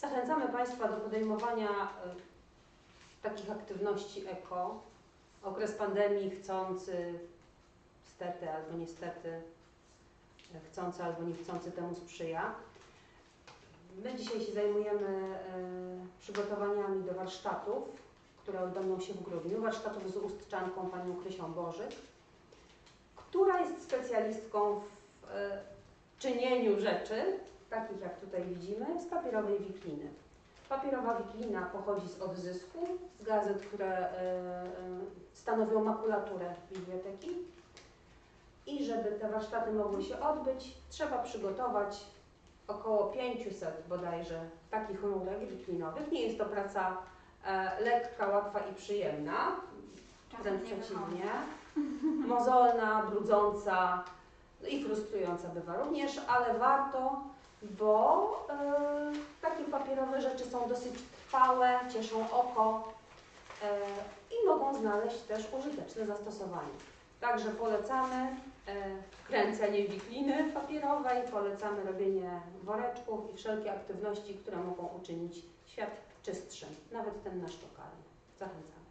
Zachęcamy Państwa do podejmowania y, takich aktywności eko. Okres pandemii chcący, stety albo niestety, y, chcący albo nie chcący temu sprzyja. My dzisiaj się zajmujemy y, przygotowaniami do warsztatów, które odbędą się w grudniu. Warsztatów z ustczanką panią Krysią Bożyk, która jest specjalistką w czynieniu rzeczy, takich jak tutaj widzimy, z papierowej wikliny. Papierowa wiklina pochodzi z odzysku, z gazet, które e, e, stanowią makulaturę biblioteki. I żeby te warsztaty mogły się odbyć, trzeba przygotować około 500 bodajże takich rurek wiklinowych. Nie jest to praca e, lekka, łatwa i przyjemna, wręcz przeciwnie. Mozolna, brudząca i frustrująca bywa również, ale warto, bo e, takie papierowe rzeczy są dosyć trwałe, cieszą oko e, i mogą znaleźć też użyteczne zastosowanie. Także polecamy e, kręcenie wikliny papierowej, polecamy robienie woreczków i wszelkie aktywności, które mogą uczynić świat czystszym, nawet ten nasz lokalny. Zachęcamy.